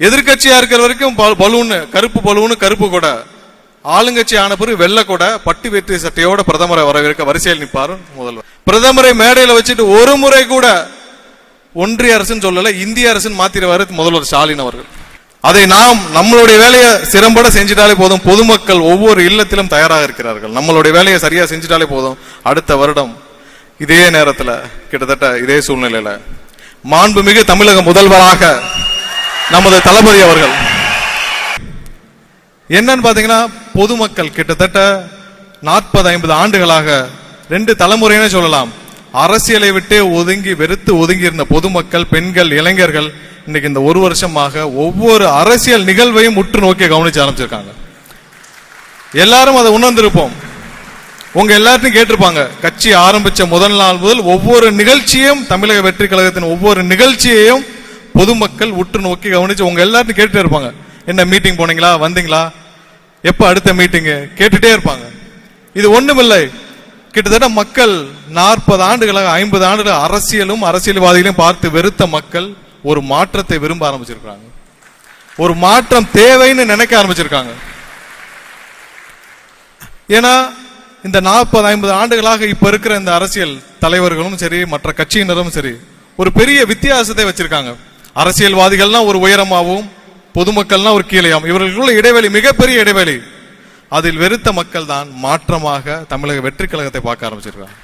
எதிர்கட்சியா இருக்கிற வரைக்கும் ப- பலூனு கருப்பு பலூனு கருப்பு கூட. ஆளுங்கட்சி ஆன பிறகு வெள்ளை கொடை பட்டு வெற்றி சட்டையோட பிரதமரை வரவேற்க வரிசையில் நிற்பாரு முதல்வர். பிரதமரை மேடையில வச்சுட்டு ஒரு முறை கூட ஒன்றிய அரசுன்னு சொல்லல இந்திய அரசுன்னு மாத்திரவாரு முதல்வர் ஸ்டாலின் அவர்கள். அதை நாம் நம்மளுடைய வேலையை சிறம்பட செஞ்சிட்டாலே போதும். பொதுமக்கள் ஒவ்வொரு இல்லத்திலும் தயாராக இருக்கிறார்கள். நம்மளுடைய வேலையை சரியா செஞ்சிட்டாலே போதும். அடுத்த வருடம் இதே நேரத்தில் கிட்டத்தட்ட இதே சூழ்நிலையில மாண்புமிகு தமிழக முதல்வராக நமது தளபதி அவர்கள். என்னன்னு பாத்தீங்கன்னா பொதுமக்கள் கிட்டத்தட்ட நாற்பது ஐம்பது ஆண்டுகளாக ரெண்டு தலைமுறைன்னு சொல்லலாம். அரசியலை விட்டே ஒதுங்கி வெறுத்து ஒதுங்கி இருந்த பொதுமக்கள் பெண்கள் இளைஞர்கள் இன்னைக்கு இந்த ஒரு வருஷமாக ஒவ்வொரு அரசியல் நிகழ்வையும் உற்று நோக்கி கவனிச்சு ஆரம்பிச்சிருக்காங்க. எல்லாரும் அதை உணர்ந்திருப்போம். உங்க எல்லாத்தையும் கேட்டிருப்பாங்க கட்சி ஆரம்பிச்ச முதல் நாள் முதல் ஒவ்வொரு நிகழ்ச்சியும் தமிழக வெற்றி கழகத்தின் ஒவ்வொரு நிகழ்ச்சியையும் பொதுமக்கள் உற்று நோக்கி கவனிச்சு உங்க எல்லாரும் கேட்டுட்டே இருப்பாங்க. என்ன மீட்டிங் போனீங்களா? வந்தீங்களா? எப்ப அடுத்த மீட்டிங் கேட்டுட்டே இருப்பாங்க. இது ஒண்ணுமில்லை. கிட்டத்தட்ட மக்கள் நாற்பது ஆண்டுகளாக ஐம்பது ஆண்டுகள் அரசியலும் அரசியல்வாதிகளையும் பார்த்து வெறுத்த மக்கள் ஒரு மாற்றத்தை விரும்ப ஆரம்பிச்சிருக்கிறாங்க. ஒரு மாற்றம் தேவைன்னு நினைக்க ஆரம்பிச்சிருக்காங்க. ஏன்னா இந்த நாற்பது ஐம்பது ஆண்டுகளாக இப்ப இருக்கிற இந்த அரசியல் தலைவர்களும் சரி மற்ற கட்சியினரும் சரி ஒரு பெரிய வித்தியாசத்தை வச்சிருக்காங்க. அரசியல்வாதிகள்னா ஒரு உயரமாகவும் பொதுமக்கள்னா ஒரு கீழையாகவும். இவர்களுக்குள்ள இடைவெளி மிகப்பெரிய இடைவெளி. அதில் வெறுத்த மக்கள் தான் மாற்றமாக தமிழக வெற்றி கழகத்தை பார்க்க ஆரம்பிச்சிருக்காங்க.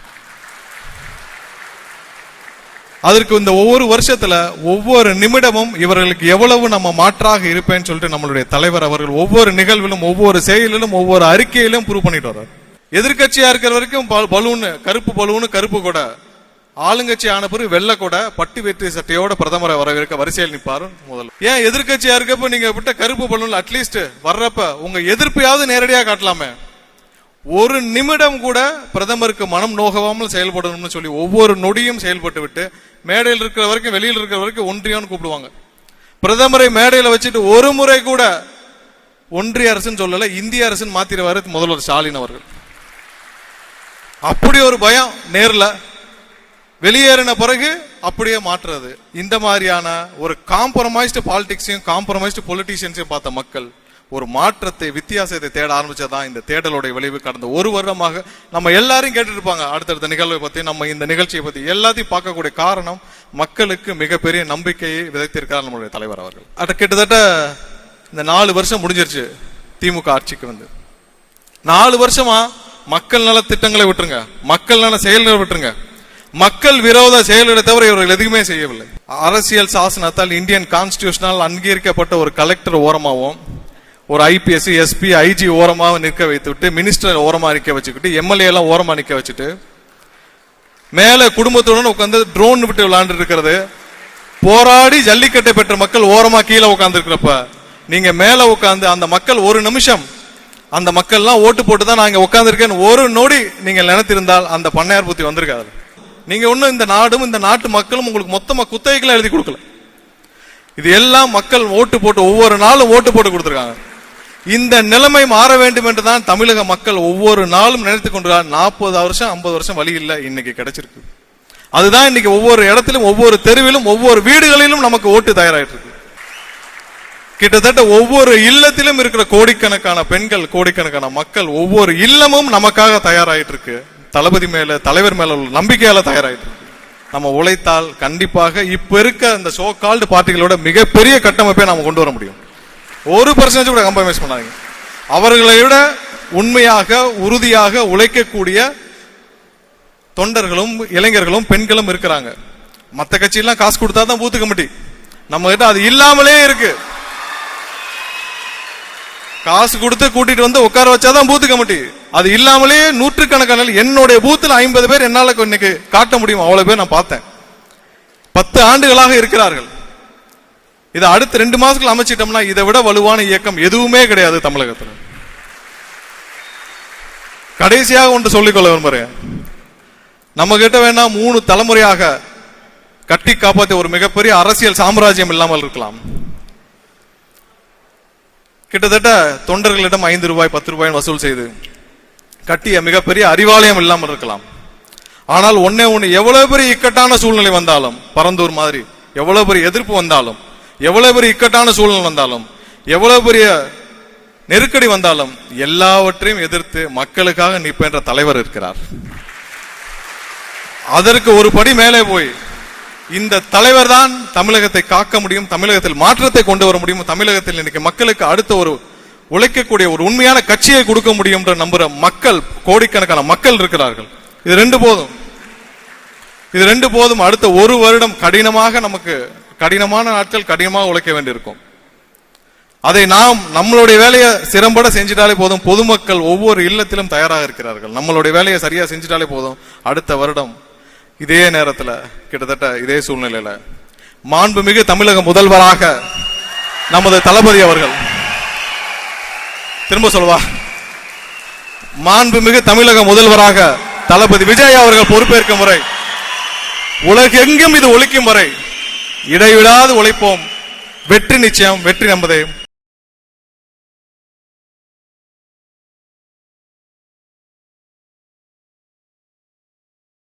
அதற்கு இந்த ஒவ்வொரு வருஷத்துல ஒவ்வொரு நிமிடமும் இவர்களுக்கு எவ்வளவு நம்ம மாற்றாக இருப்பேன்னு சொல்லிட்டு நம்மளுடைய தலைவர் அவர்கள் ஒவ்வொரு நிகழ்விலும் ஒவ்வொரு செயலிலும் ஒவ்வொரு அறிக்கையிலும் ப்ரூவ் பண்ணிட்டு வர்றார். எதிர்கட்சியா இருக்கிற வரைக்கும் பலூன் பலூனு கருப்பு பலூன் கருப்பு கூட. ஆளுங்கட்சி ஆன பிறகு வெள்ள கூட பட்டு வெற்றி சட்டையோட பிரதமரை வரவேற்க வரிசையில் நிற்பாரு முதல்ல ஏன் எதிர்கட்சியா இருக்கப்ப நீங்க விட்ட கருப்பு பலூன்ல அட்லீஸ்ட் வர்றப்ப உங்க எதிர்ப்பையாவது நேரடியா காட்டலாமே. ஒரு நிமிடம் கூட பிரதமருக்கு மனம் நோகவாமல் செயல்படணும்னு சொல்லி ஒவ்வொரு நொடியும் செயல்பட்டு விட்டு மேடையில் இருக்கிற வரைக்கும் வெளியில் இருக்கிற வரைக்கும் ஒன்றியம்னு கூப்பிடுவாங்க. பிரதமரை மேடையில வச்சுட்டு ஒரு முறை கூட ஒன்றிய அரசுன்னு சொல்லல இந்திய அரசுன்னு மாத்திருவாரு முதல்வர் ஸ்டாலின் அவர்கள். அப்படி ஒரு பயம் நேரில் வெளியேறின பிறகு அப்படியே மாற்றுறது. இந்த மாதிரியான ஒரு காம்ப்ரமைஸ்டு பாலிடிக்ஸையும் காம்ப்ரமைஸ்டு பொலிட்டீஷியன்ஸையும் பார்த்த மக்கள் ஒரு மாற்றத்தை வித்தியாசத்தை தேட ஆரம்பிச்சதான் இந்த தேடலுடைய விளைவு. கடந்த ஒரு வருடமாக நம்ம எல்லாரும் கேட்டுருப்பாங்க இருப்பாங்க. அடுத்தடுத்த நிகழ்வை பற்றி நம்ம இந்த நிகழ்ச்சியை பற்றி எல்லாத்தையும் பார்க்கக்கூடிய காரணம் மக்களுக்கு மிகப்பெரிய நம்பிக்கையை விதைத்திருக்கிறார் நம்மளுடைய தலைவர் அவர்கள். அட கிட்டத்தட்ட இந்த நாலு வருஷம் முடிஞ்சிருச்சு திமுக ஆட்சிக்கு வந்து. நாலு வருஷமா மக்கள் நல திட்டங்களை விட்டுருங்க. மக்கள் நல செயல்களை விட்டுருங்க. மக்கள் விரோத செயல்களை தவிர இவர்கள் எதுவுமே செய்யவில்லை. அரசியல் சாசனத்தால் இந்தியன் கான்ஸ்டியூஷனால் அங்கீகரிக்கப்பட்ட ஒரு கலெக்டர் ஓரமாகவும் ஒரு ஐபிஎஸ் எஸ்பி ஐஜி ஓரமாக நிற்க வைத்துவிட்டு மினிஸ்டர் ஓரமாக நிற்க வச்சுக்கிட்டு எம்எல்ஏ எல்லாம் ஓரமாக நிற்க வச்சுட்டு மேலே குடும்பத்துடன் உட்காந்து ட்ரோன் விட்டு விளையாண்டு இருக்கிறது. போராடி ஜல்லிக்கட்டை பெற்ற மக்கள் ஓரமாக கீழே உட்காந்துருக்குறப்ப நீங்கள் மேலே உட்காந்து அந்த மக்கள் ஒரு நிமிஷம் அந்த மக்கள்லாம் ஓட்டு போட்டு தான் நான் இங்கே உட்காந்துருக்கேன்னு ஒரு நொடி நீங்கள் நினைத்திருந்தால் அந்த பண்ணையார் புத்தி வந்திருக்காது. நீங்க ஒன்றும் இந்த நாடும் இந்த நாட்டு மக்களும் உங்களுக்கு மொத்தமா குத்தகைகளை எழுதி கொடுக்கல. இது எல்லாம் மக்கள் ஓட்டு போட்டு ஒவ்வொரு நாளும் ஓட்டு போட்டு கொடுத்துருக்காங்க. இந்த நிலைமை மாற வேண்டும் என்று தான் தமிழக மக்கள் ஒவ்வொரு நாளும் நினைத்து கொண்டிருக்காங்க நாற்பது வருஷம் ஐம்பது வருஷம் வழி இல்லை இன்னைக்கு கிடைச்சிருக்கு. அதுதான் இன்னைக்கு ஒவ்வொரு இடத்திலும் ஒவ்வொரு தெருவிலும் ஒவ்வொரு வீடுகளிலும் நமக்கு ஓட்டு தயாராகிட்டு இருக்கு கிட்டத்தட்ட ஒவ்வொரு இல்லத்திலும் இருக்கிற கோடிக்கணக்கான பெண்கள் கோடிக்கணக்கான மக்கள் ஒவ்வொரு இல்லமும் நமக்காக தயாராகிட்டு இருக்கு தளபதி மேல தலைவர் மேல உள்ள நம்பிக்கையால தயாராயிட்டு இருக்கு. நம்ம உழைத்தால் கண்டிப்பாக இப்ப இருக்க இந்த சோ கால்டு பார்ட்டிகளோட மிகப்பெரிய கட்டமைப்பை நாம கொண்டு வர முடியும். ஒரு பர்சன்டேஜ் கூட கம்ப்ரமைஸ் பண்ணாதீங்க. அவர்களை விட உண்மையாக உறுதியாக உழைக்கக்கூடிய தொண்டர்களும் இளைஞர்களும் பெண்களும் இருக்கிறாங்க. மற்ற கட்சியெல்லாம் காசு கொடுத்தா தான் பூத்து கமிட்டி நம்ம கிட்ட அது இல்லாமலே இருக்குது காசு கொடுத்து கூட்டிட்டு வந்து உட்கார வச்சாதான் பூத்து கமிட்டி. அது இல்லாமலே நூற்றுக்கணக்கான என்னுடைய பூத்துல ஐம்பது பேர் என்னால இன்னைக்கு காட்ட முடியும்? அவ்வளவு பேர் நான் பார்த்தேன். பத்து ஆண்டுகளாக இருக்கிறார்கள். இதை அடுத்த ரெண்டு மாசத்துக்கு அமைச்சிட்டோம்னா இதை விட வலுவான இயக்கம் எதுவுமே கிடையாது தமிழகத்தில். கடைசியாக ஒன்று சொல்லிக்கொள்ள விரும்புகிறேன் நம்ம கிட்ட வேணா மூணு தலைமுறையாக கட்டி காப்பாற்றிய ஒரு மிகப்பெரிய அரசியல் சாம்ராஜ்யம் இல்லாமல் இருக்கலாம். கிட்டத்தட்ட தொண்டர்களிடம் ஐந்து ரூபாய் பத்து ரூபாய் வசூல் செய்து கட்டிய மிகப்பெரிய அறிவாலயம் இல்லாமல் இருக்கலாம். ஆனால் ஒன்னே ஒன்று எவ்வளவு பெரிய இக்கட்டான சூழ்நிலை வந்தாலும் பரந்தூர் மாதிரி எவ்வளவு பெரிய எதிர்ப்பு வந்தாலும் எவ்வளவு பெரிய இக்கட்டான சூழ்நிலை வந்தாலும் எவ்வளவு பெரிய நெருக்கடி வந்தாலும் எல்லாவற்றையும் எதிர்த்து மக்களுக்காக நிற்பென்ற தலைவர் இருக்கிறார். அதற்கு ஒரு படி மேலே போய் இந்த தலைவர் தான் தமிழகத்தை காக்க முடியும் தமிழகத்தில் மாற்றத்தை கொண்டு வர முடியும் தமிழகத்தில் இன்னைக்கு மக்களுக்கு அடுத்த ஒரு உழைக்கக்கூடிய ஒரு உண்மையான கட்சியை கொடுக்க முடியும் என்று நம்புற மக்கள் கோடிக்கணக்கான மக்கள் இருக்கிறார்கள். இது ரெண்டு போதும். இது ரெண்டு போதும். அடுத்த ஒரு வருடம் கடினமாக நமக்கு கடினமான நாட்கள் கடினமாக உழைக்க வேண்டியிருக்கும். அதை நாம் நம்மளுடைய வேலையை சிறம்பட செஞ்சிட்டாலே போதும். பொதுமக்கள் ஒவ்வொரு இல்லத்திலும் தயாராக இருக்கிறார்கள். நம்மளுடைய வேலையை சரியா செஞ்சிட்டாலே போதும். அடுத்த வருடம் இதே நேரத்தில் கிட்டத்தட்ட இதே சூழ்நிலையில மாண்புமிகு தமிழக முதல்வராக நமது தளபதி அவர்கள் திரும்ப சொல்வா மாண்புமிகு தமிழக முதல்வராக தளபதி விஜய் அவர்கள் பொறுப்பேற்கும் முறை உலகெங்கும் இது ஒழிக்கும் வரை இடைவிடாது உழைப்போம் வெற்றி நிச்சயம் வெற்றி நம்பதே